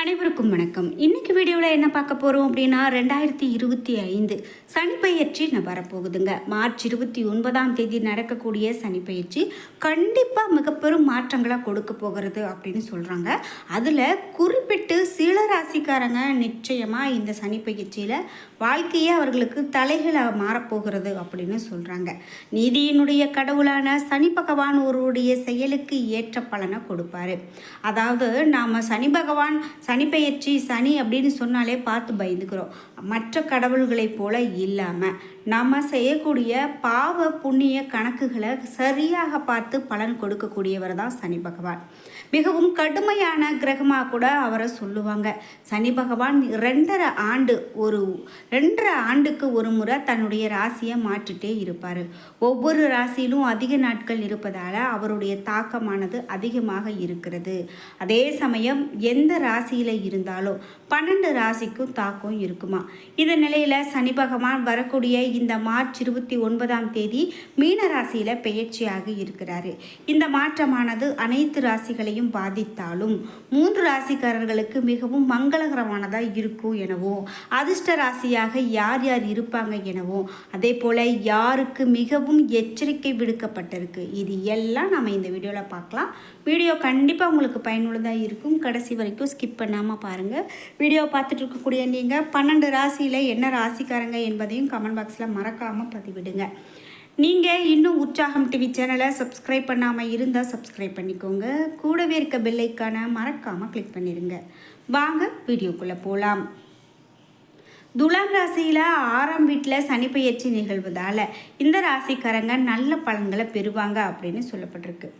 அனைவருக்கும் வணக்கம். இன்னைக்கு வீடியோவில் என்ன பார்க்க போகிறோம் அப்படின்னா ரெண்டாயிரத்தி இருபத்தி ஐந்து சனிப்பயிற்சி நான் வரப்போகுதுங்க. மார்ச் இருபத்தி ஒன்பதாம் தேதி நடக்கக்கூடிய சனிப்பயிற்சி கண்டிப்பாக மிகப்பெரும் மாற்றங்களை கொடுக்க போகிறது அப்படின்னு சொல்கிறாங்க அதில் குறிப்பிட்டு சில ராசிக்காரங்க நிச்சயமாக இந்த சனிப்பயிற்சியில் வாழ்க்கையே அவர்களுக்கு தலைகளாக மாறப்போகிறது அப்படின்னு சொல்கிறாங்க நீதியினுடைய கடவுளான சனி பகவான் ஒருவருடைய செயலுக்கு ஏற்ற பலனை கொடுப்பாரு. அதாவது நாம் சனி பகவான் சனிப்பெயர்ச்சி சனி அப்படின்னு சொன்னாலே பார்த்து பயந்துக்கிறோம். மற்ற கடவுள்களைப் போல இல்லாமல் நாம் செய்யக்கூடிய பாவ புண்ணிய கணக்குகளை சரியாக பார்த்து பலன் கொடுக்கக்கூடியவர் தான் சனி பகவான். மிகவும் கடுமையான கிரகமாக கூட அவரை சொல்லுவாங்க. சனி பகவான் ரெண்டரை ஆண்டு ஒரு ரெண்டரை ஆண்டுக்கு ஒரு முறை தன்னுடைய ராசியை மாற்றிட்டே இருப்பார். ஒவ்வொரு ராசியிலும் அதிக நாட்கள் இருப்பதால் அவருடைய தாக்கமானது அதிகமாக இருக்கிறது. அதே சமயம் எந்த ராசியில் இருந்தாலும் பன்னெண்டு ராசிக்கும் தாக்கம் இருக்குமா? இந்த நிலையில் சனி பகவான் வரக்கூடிய இந்த மார்ச் இருபத்தி ஒன்பதாம் தேதி மீன ராசியில் பெயர்ச்சியாக இருக்கிறாரு. இந்த மாற்றமானது அனைத்து ராசிகளையும் பாதித்தாலும் மூன்று ராசிக்காரர்களுக்கு மிகவும் மங்களகரமானதாக இருக்கும் எனவும் அதிர்ஷ்ட ராசியாக யார் யார் இருப்பாங்க எனவும் அதே போல் யாருக்கு மிகவும் எச்சரிக்கை விடுக்கப்பட்டிருக்கு. இது எல்லாம் நம்ம இந்த வீடியோவில் பார்க்கலாம். வீடியோ கண்டிப்பாக உங்களுக்கு பயனுள்ளதாக இருக்கும். கடைசி வரைக்கும் ஸ்கிப் பண்ணாமல் பாருங்கள் வீடியோ பார்த்துட்டு இருக்கக்கூடிய நீங்கள் பன்னெண்டு ராசியில் என்ன ராசிக்காரங்க என்பதையும் கமெண்ட் பாக்ஸில் மறக்காமல் பதிவிடுங்க. நீங்கள் இன்னும் உற்சாகம் டிவி சேனலை சப்ஸ்கிரைப் பண்ணாமல் இருந்தால் சப்ஸ்கிரைப் பண்ணிக்கோங்க. கூடவே இருக்க பெல்லைக்கான மறக்காமல் கிளிக் பண்ணிடுங்க. வாங்க வீடியோக்குள்ளே போகலாம் துலாம் ராசியில் ஆறாம் வீட்டில் சனி நிகழ்வதால் இந்த ராசிக்காரங்க நல்ல பலன்களை பெறுவாங்க அப்படின்னு சொல்லப்பட்டிருக்கு.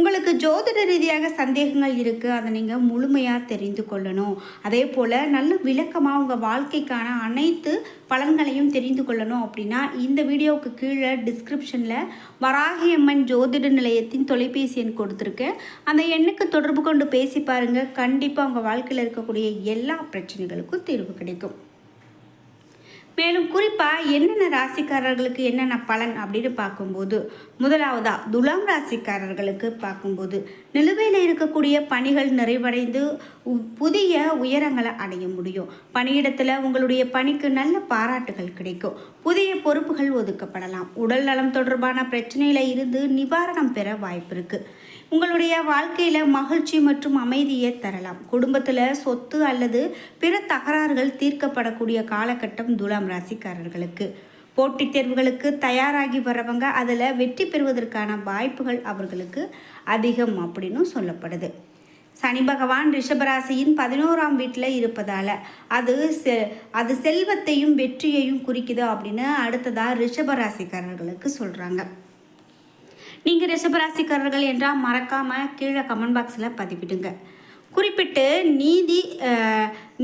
உங்களுக்கு ஜோதிட ரீதியாக சந்தேகங்கள் இருக்குது அதை நீங்கள் முழுமையாக தெரிந்து கொள்ளணும். அதே போல் நல்ல விளக்கமாக உங்கள் வாழ்க்கைக்கான அனைத்து பலன்களையும் தெரிந்து கொள்ளணும் அப்படின்னா இந்த வீடியோவுக்கு கீழே டிஸ்கிரிப்ஷனில் வராகியம்மன் ஜோதிட நிலையத்தின் தொலைபேசி எண் கொடுத்துருக்கேன் அந்த எண்ணுக்கு தொடர்பு கொண்டு பேசி பாருங்கள் கண்டிப்பாக உங்கள் வாழ்க்கையில் இருக்கக்கூடிய எல்லா பிரச்சனைகளுக்கும் தீர்வு கிடைக்கும். மேலும் குறிப்பாக என்னென்ன ராசிக்காரர்களுக்கு என்னென்ன பலன் அப்படின்னு பார்க்கும்போது முதலாவதாக துலாம் ராசிக்காரர்களுக்கு பார்க்கும்போது நிலுவையில் இருக்கக்கூடிய பணிகள் நிறைவடைந்து புதிய உயரங்களை அடைய முடியும். பணியிடத்தில் உங்களுடைய பணிக்கு நல்ல பாராட்டுகள் கிடைக்கும். புதிய பொறுப்புகள் ஒதுக்கப்படலாம். உடல் நலம் தொடர்பான பிரச்சனையில் இருந்து நிவாரணம் பெற வாய்ப்பு இருக்குது உங்களுடைய வாழ்க்கையில் மகிழ்ச்சி மற்றும் அமைதியை தரலாம். குடும்பத்தில் சொத்து அல்லது பிற தகராறுகள் தீர்க்கப்படக்கூடிய காலகட்டம் துலாம் ராசிக்காரர்களுக்கு. போட்டித் தேர்வுகளுக்கு தயாராகி வரவங்க அதில் வெற்றி பெறுவதற்கான வாய்ப்புகள் அவர்களுக்கு அதிகம் அப்படின்னு சொல்லப்படுது. சனி பகவான் ரிஷபராசியின் பதினோராம் வீட்டில் இருப்பதால் அது செ அது செல்வத்தையும் வெற்றியையும் குறிக்குது அப்படின்னு அடுத்ததாக ரிஷபராசிக்காரர்களுக்கு சொல்கிறாங்க நீங்கள் ரிஷபராசிக்காரர்கள் என்றால் மறக்காமல் கீழே கமெண்ட் பாக்ஸில் பதிவிடுங்க. குறிப்பிட்டு நீதி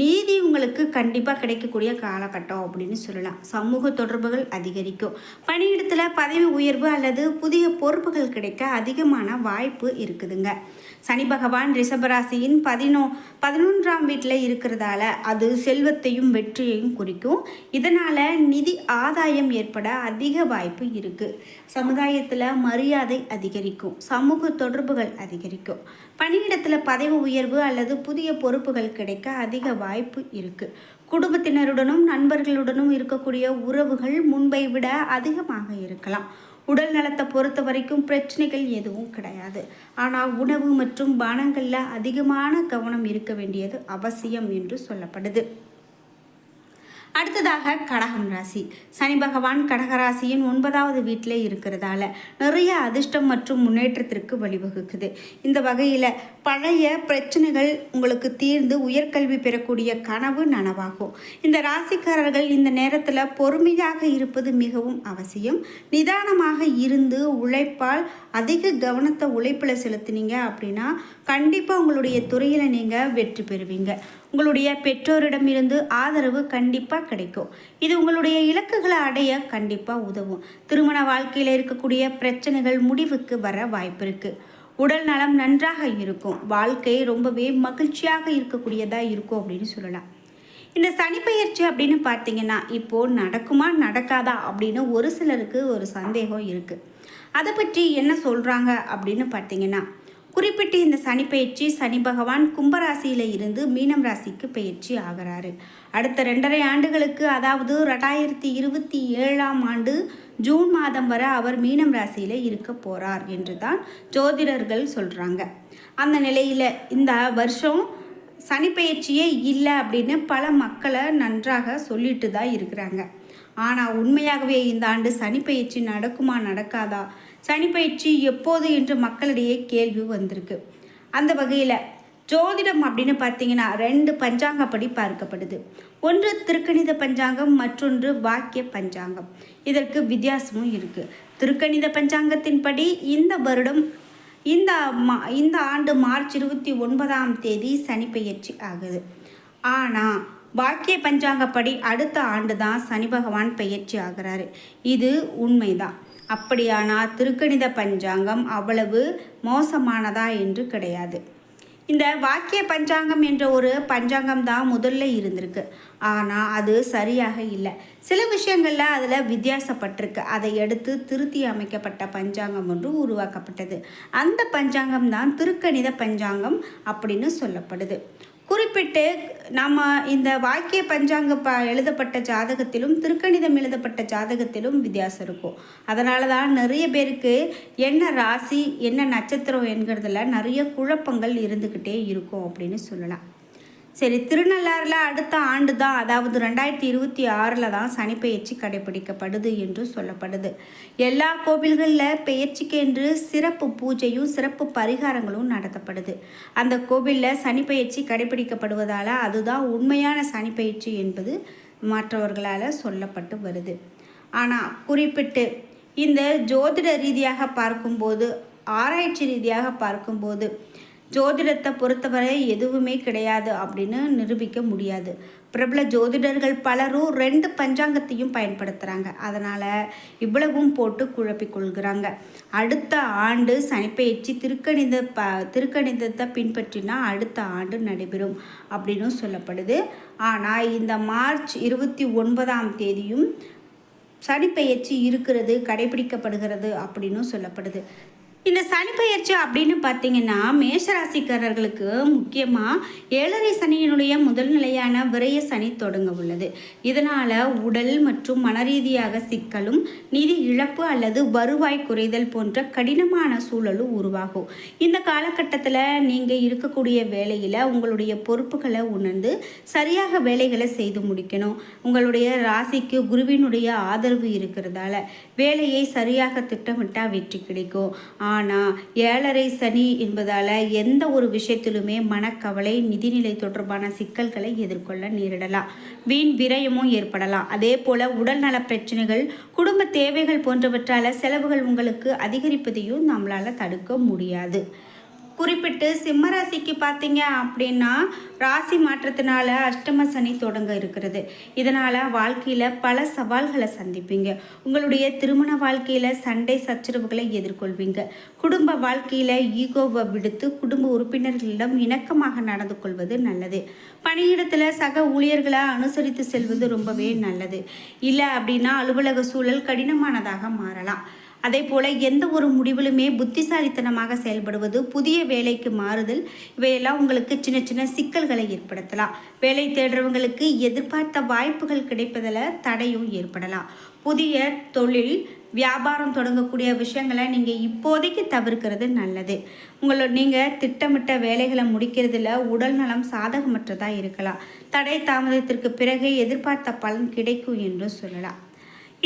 நீதி உங்களுக்கு கண்டிப்பாக கிடைக்கக்கூடிய காலகட்டம் அப்படின்னு சொல்லலாம். சமூக தொடர்புகள் அதிகரிக்கும். பணியிடத்தில் பதவி உயர்வு அல்லது புதிய பொறுப்புகள் கிடைக்க அதிகமான வாய்ப்பு இருக்குதுங்க. சனி பகவான் ரிஷபராசியின் பதினோ பதினொன்றாம் வீட்டில் இருக்கிறதால அது செல்வத்தையும் வெற்றியையும் குறிக்கும். இதனால் நிதி ஆதாயம் ஏற்பட அதிக வாய்ப்பு இருக்குது சமுதாயத்தில் மரியாதை அதிகரிக்கும். சமூக தொடர்புகள் அதிகரிக்கும். பணியிடத்தில் பதவி உயர்வு அல்லது புதிய பொறுப்புகள் கிடைக்க அதிக வாய்ப்பு இருக்குது குடும்பத்தினருடனும் நண்பர்களுடனும் இருக்கக்கூடிய உறவுகள் முன்பை விட அதிகமாக இருக்கலாம். உடல் நலத்தை பொறுத்த வரைக்கும் பிரச்சனைகள் எதுவும் கிடையாது. ஆனால் உணவு மற்றும் பானங்களில் அதிகமான கவனம் இருக்க வேண்டியது அவசியம் என்று சொல்லப்படுது. அடுத்ததாக கடகம் ராசி. சனி பகவான் கடகராசியின் ஒன்பதாவது வீட்டிலே இருக்கிறதால நிறைய அதிர்ஷ்டம் மற்றும் முன்னேற்றத்திற்கு வழிவகுக்குது. இந்த வகையில் பழைய பிரச்சனைகள் உங்களுக்கு தீர்ந்து உயர்கல்வி பெறக்கூடிய கனவு நனவாகும். இந்த ராசிக்காரர்கள் இந்த நேரத்தில் பொறுமையாக இருப்பது மிகவும் அவசியம். நிதானமாக இருந்து உழைப்பால் அதிக கவனத்தை உழைப்பில் செலுத்துனீங்க அப்படின்னா கண்டிப்பாக உங்களுடைய துறையில் நீங்கள் வெற்றி பெறுவீங்க. உங்களுடைய பெற்றோரிடமிருந்து ஆதரவு கண்டிப்பாக கிடைக்கும். இது உங்களுடைய இலக்குகளை அடைய கண்டிப்பாக உதவும். திருமண வாழ்க்கையில் இருக்கக்கூடிய பிரச்சனைகள் முடிவுக்கு வர வாய்ப்பு இருக்குது உடல் நலம் நன்றாக இருக்கும். வாழ்க்கை ரொம்பவே மகிழ்ச்சியாக இருக்கக்கூடியதாக இருக்கும் அப்படின்னு சொல்லலாம். இந்த சனிப்பெயர்ச்சி அப்படின்னு பார்த்தீங்கன்னா இப்போது நடக்குமா நடக்காதா அப்படின்னு ஒரு சிலருக்கு ஒரு சந்தேகம் இருக்குது அதை பற்றி என்ன சொல்கிறாங்க அப்படின்னு பார்த்தீங்கன்னா குறிப்பிட்டு இந்த சனி பயிற்சி சனி பகவான் கும்பராசியில் இருந்து மீனம் ராசிக்கு பயிற்சி ஆகிறாரு. அடுத்த ரெண்டரை ஆண்டுகளுக்கு அதாவது ரெண்டாயிரத்தி இருபத்தி ஏழாம் ஆண்டு ஜூன் மாதம் வரை அவர் மீனம் ராசியில் இருக்க போகிறார் என்று தான் ஜோதிடர்கள் சொல்கிறாங்க அந்த நிலையில் இந்த வருஷம் சனிப்பெயர்ச்சியே இல்லை அப்படின்னு பல மக்களை நன்றாக சொல்லிட்டு தான் இருக்கிறாங்க. ஆனால் உண்மையாகவே இந்த ஆண்டு சனிப்பயிற்சி நடக்குமா நடக்காதா? சனிப்பயிற்சி எப்போது என்று மக்களிடையே கேள்வி வந்திருக்கு. அந்த வகையில் ஜோதிடம் அப்படின்னு பார்த்தீங்கன்னா ரெண்டு பஞ்சாங்கப்படி பார்க்கப்படுது. ஒன்று திருக்கணித பஞ்சாங்கம் மற்றொன்று வாக்கிய பஞ்சாங்கம். இதற்கு வித்தியாசமும் இருக்குது திருக்கணித பஞ்சாங்கத்தின்படி இந்த வருடம் இந்த மா இந்த ஆண்டு மார்ச் இருபத்தி ஒன்பதாம் தேதி சனிப்பெயர்ச்சி ஆகுது. ஆனால் வாக்கிய பஞ்சாங்கப்படி அடுத்த ஆண்டு தான் சனி பகவான் பெயர்ச்சி ஆகிறாரு. இது உண்மைதான். அப்படியானால் திருக்கணித பஞ்சாங்கம் அவ்வளவு மோசமானதா என்று கிடையாது. இந்த வாக்கிய பஞ்சாங்கம் என்ற ஒரு பஞ்சாங்கம் தான் முதல்ல இருந்திருக்கு. ஆனால் அது சரியாக இல்லை. சில விஷயங்களில் அதில் வித்தியாசப்பட்டிருக்கு. அதை எடுத்து திருத்தி அமைக்கப்பட்ட பஞ்சாங்கம் ஒன்று உருவாக்கப்பட்டது. அந்த பஞ்சாங்கம் தான் திருக்கணித பஞ்சாங்கம் அப்படின்னு சொல்லப்படுது. குறிப்பிட்டு நம்ம இந்த வாக்கிய பஞ்சாங்க ப எழுதப்பட்ட ஜாதகத்திலும் திருக்கணிதம் எழுதப்பட்ட ஜாதகத்திலும் வித்தியாசம் இருக்கும். அதனால தான் நிறைய பேருக்கு என்ன ராசி என்ன நட்சத்திரம் என்கிறதுல நிறைய குழப்பங்கள் இருந்துக்கிட்டே இருக்கும் அப்படின்னு சொல்லலாம். சரி திருநள்ளாறில் அடுத்த ஆண்டு தான் அதாவது ரெண்டாயிரத்தி இருபத்தி ஆறில் தான் சனி பெயர்ச்சி கடைபிடிக்கப்படுது என்று சொல்லப்படுது. எல்லா கோவில்களில் பெயர்ச்சிக்கு என்று சிறப்பு பூஜையும் சிறப்பு பரிகாரங்களும் நடத்தப்படுது. அந்த கோவிலில் சனி பெயர்ச்சி கடைபிடிக்கப்படுவதால் அதுதான் உண்மையான சனி பெயர்ச்சி என்பது மற்றவர்களால் சொல்லப்பட்டு வருது. ஆனால் குறிப்பிட்டு இந்த ஜோதிட ரீதியாக பார்க்கும்போது ஆராய்ச்சி ரீதியாக பார்க்கும்போது ஜோதிடத்தை பொறுத்தவரை எதுவுமே கிடையாது அப்படின்னு நிரூபிக்க முடியாது. பிரபல ஜோதிடர்கள் பலரும் ரெண்டு பஞ்சாங்கத்தையும் பயன்படுத்துகிறாங்க அதனால் இவ்வளவும் போட்டு குழப்பிக்கொள்கிறாங்க அடுத்த ஆண்டு சனிப்பயிற்சி திருக்கணித ப திருக்கணிதத்தை பின்பற்றினா அடுத்த ஆண்டு நடைபெறும் அப்படின்னும் சொல்லப்படுது. ஆனால் இந்த மார்ச் இருபத்தி ஒன்பதாம் தேதியும் சனிப்பெயர்ச்சி இருக்கிறது கடைபிடிக்கப்படுகிறது அப்படின்னும் சொல்லப்படுது. இந்த சனிப்பெயர்ச்சி அப்படின்னு பார்த்தீங்கன்னா மேஷராசிக்காரர்களுக்கு முக்கியமாக ஏழரை சனியினுடைய முதல் நிலையான விரைய சனி தொடங்க உள்ளது. இதனால் உடல் மற்றும் மனரீதியாக சிக்கலும் நிதி இழப்பு அல்லது வருவாய் குறைதல் போன்ற கடினமான சூழலும் உருவாகும். இந்த காலகட்டத்தில் நீங்கள் இருக்கக்கூடிய வேலையில் உங்களுடைய பொறுப்புகளை உணர்ந்து சரியாக வேலைகளை செய்து முடிக்கணும். உங்களுடைய ராசிக்கு குருவினுடைய ஆதரவு இருக்கிறதால வேலையை சரியாக திட்டமிட்டால் வெற்றி கிடைக்கும். ஆனால் ஏழரை சனி என்பதால் எந்த ஒரு விஷயத்திலுமே மனக்கவலை நிதிநிலை தொடர்பான சிக்கல்களை எதிர்கொள்ள நேரிடலாம். வீண் விரயமும் ஏற்படலாம். அதே போல் உடல்நல பிரச்சனைகள் குடும்ப தேவைகள் போன்றவற்றால் செலவுகள் உங்களுக்கு அதிகரிப்பதையும் நம்மளால் தடுக்க முடியாது. குறிப்பிட்டு சிம்மராசிக்கு பார்த்தீங்க அப்படின்னா ராசி மாற்றத்தினால அஷ்டம சனி தொடங்க இருக்கிறது. இதனால் வாழ்க்கையில் பல சவால்களை சந்திப்பீங்க. உங்களுடைய திருமண வாழ்க்கையில் சண்டை சச்சரவுகளை எதிர்கொள்வீங்க. குடும்ப வாழ்க்கையில் ஈகோவை விடுத்து குடும்ப உறுப்பினர்களிடம் இணக்கமாக நடந்து கொள்வது நல்லது. பணியிடத்தில் சக ஊழியர்களை அனுசரித்து செல்வது ரொம்பவே நல்லது. இல்லை அப்படின்னா அலுவலக சூழல் கடினமானதாக மாறலாம். அதே போல் எந்த ஒரு முடிவிலுமே புத்திசாலித்தனமாக செயல்படுவது புதிய வேலைக்கு மாறுதல் இவையெல்லாம் உங்களுக்கு சின்ன சின்ன சிக்கல்களை ஏற்படுத்தலாம். வேலை தேடுறவங்களுக்கு எதிர்பார்த்த வாய்ப்புகள் கிடைப்பதில் தடையும் ஏற்படலாம். புதிய தொழில் வியாபாரம் தொடங்கக்கூடிய விஷயங்களை நீங்கள் இப்போதைக்கு தவிர்க்கிறது நல்லது. உங்களோட நீங்கள் திட்டமிட்ட வேலைகளை முடிக்கிறதுல உடல் நலம் சாதகமற்றதாக இருக்கலாம். தடை தாமதத்திற்கு பிறகு எதிர்பார்த்த பலன் கிடைக்கும் என்று சொல்லலாம்.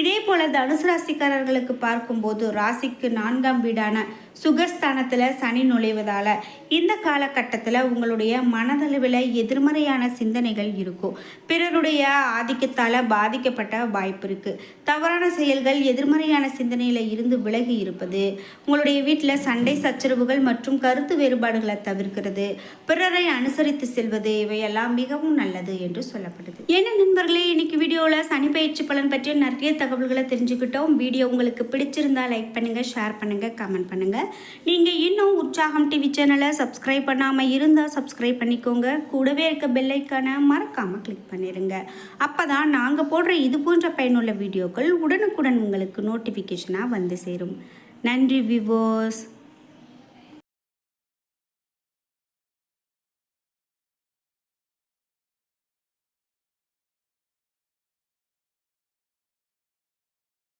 இதே போல தனுசு ராசிக்காரர்களுக்கு பார்க்கும்போது ராசிக்கு நான்காம் வீடான சுகஸ்தானத்தில் சனி நுழைவதால் இந்த காலகட்டத்தில் உங்களுடைய மனதளவில் எதிர்மறையான சிந்தனைகள் இருக்கும். பிறருடைய ஆதிக்கத்தால் பாதிக்கப்பட்ட வாய்ப்பு இருக்குது தவறான செயல்கள் எதிர்மறையான சிந்தனையில் இருந்து விலகி இருப்பது உங்களுடைய வீட்டில் சண்டை சச்சரவுகள் மற்றும் கருத்து வேறுபாடுகளை தவிர்க்கிறது பிறரை அனுசரித்து செல்வது இவையெல்லாம் மிகவும் நல்லது என்று சொல்லப்படுது. என்ன நண்பர்களே இன்னைக்கு வீடியோவில் சனி பயிற்சி பலன் பற்றிய நிறைய தகவல்களை தெரிஞ்சுக்கிட்டோம். வீடியோ உங்களுக்கு பிடிச்சிருந்தால் லைக் பண்ணுங்கள் ஷேர் பண்ணுங்கள் கமெண்ட் பண்ணுங்கள் நீங்கள் இன்னும் உற்சாகம் டிவி சேனலை சப்ஸ்கிரைப் பண்ணாமல் இருந்தால் சப்ஸ்கிரைப் பண்ணிக்கோங்க. கூடவே இருக்க பெல்லைக்கான மறக்காமல் கிளிக் பண்ணிடுங்க அப்போ தான் நாங்கள் போடுற இது போன்ற பயனுள்ள வீடியோக்கள் உடனுக்குடன் உங்களுக்கு நோட்டிஃபிகேஷனாக வந்து சேரும். நன்றி விவோஸ்